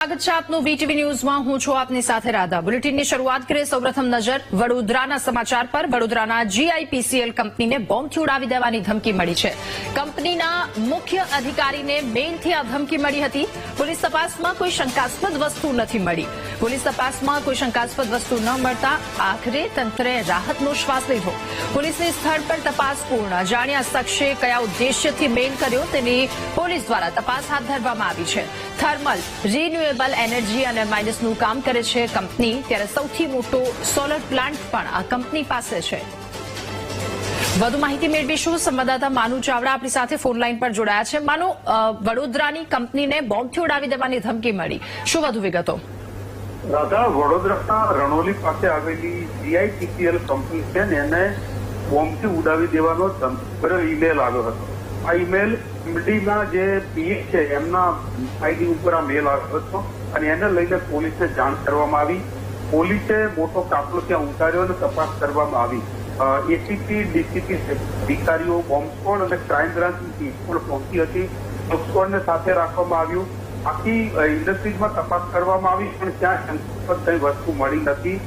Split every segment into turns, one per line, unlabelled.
સ્વાગત છે આપનું વીટીવી ન્યૂઝમાં. હું છું આપની સાથે રાધા. બુલેટિનની શરૂઆત કરીએ સૌપ્રથમ નજર વડોદરાના સમાચાર પર. વડોદરાના જીઆઈપીસીએલ કંપનીને બોમ્બથી ઉડાવી દેવાની ધમકી મળી છે. કંપનીના મુખ્ય અધિકારીને મેઇલથી આ ધમકી મળી હતી. પોલીસ તપાસમાં કોઈ શંકાસ્પદ વસ્તુ નથી મળી. પોલીસ તપાસમાં કોઈ શંકાસ્પદ વસ્તુ ન મળતા આખરે તંત્રે રાહતનો શ્વાસ લીધો. પોલીસની સ્થળ પર તપાસ પૂર્ણ. જાણ્યા શખ્સે કયા ઉદ્દેશ્યથી મેઇલ કર્યો તેની પોલીસ દ્વારા તપાસ હાથ ધરવામાં આવી છે. થર્મલ, રિન્યુએબલ એનર્જી અને માઇનસનું કામ કરે છે કંપની. ત્યારે સૌથી મોટો સોલર પ્લાન્ટ પણ આ કંપની પાસે છે. વધુ માહિતી મેળવીશું. સંવાદદાતા માનુ ચાવડા આપણી સાથે ફોન લાઈન પર જોડાયા છે. માનુ વડોદરાની કંપનીને બોમ્બથી ઉડાવી દેવાની ધમકી મળી. શું વધુ વિગતો?
રાધા વડોદરાના રણોલી પાસે આવેલી જીઆઈટીસીએલ કંપની છે ને એને બોમ્બથી ઉડાવી દેવાનો ધમકીભર્યો ઈમેલ આવ્યો હતો. આ ઈમેલ એમડીના જે પીએ છે, એમના આઈડી ઉપર આ મેલ આવ્યો હતો અને એને લઈને પોલીસને જાણ કરવામાં આવી. પોલીસે મોટો કાફલો ત્યાં ઉતાર્યો અને તપાસ કરવામાં આવી. એસીપી ડીસીપી અધિકારીઓ બોમ્બ સ્કોડ અને ક્રાઇમ બ્રાન્ચની ટીમ પણ પહોંચી હતી. બોમ્બ સાથે રાખવામાં આવ્યું. આખી ઇન્ડસ્ટ્રીઝમાં તપાસ કરવામાં આવી પણ ત્યાં શંકાસ્પદ કઈ વસ્તુ મળી નથી.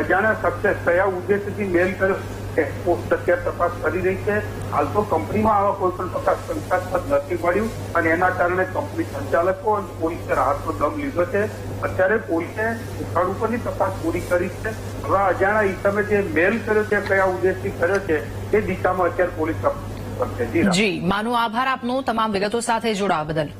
અજાણ્યા શખ્સે કયા ઉદ્દેશથી મેલ કર્યો અત્યારે તપાસ કરી રહી છે. હાલ તો કંપનીમાં આવા કોઈ પણ પ્રકાર શંકાસ્પદ નથી મળ્યું અને એના કારણે કંપની સંચાલકો અને પોલીસે રાહતનો દમ લીધો છે. અત્યારે પોલીસે સ્થળ ઉપરની તપાસ પૂરી કરી છે. હવે અજાણા ઈસમે જે મેલ કર્યો છે, કયા ઉદ્દેશથી કર્યો છે, એ દિશામાં અત્યારે પોલીસ તપાસ.
જી, માનો આભાર આપનો તમામ વિગતો સાથે જોડાવા બદલ.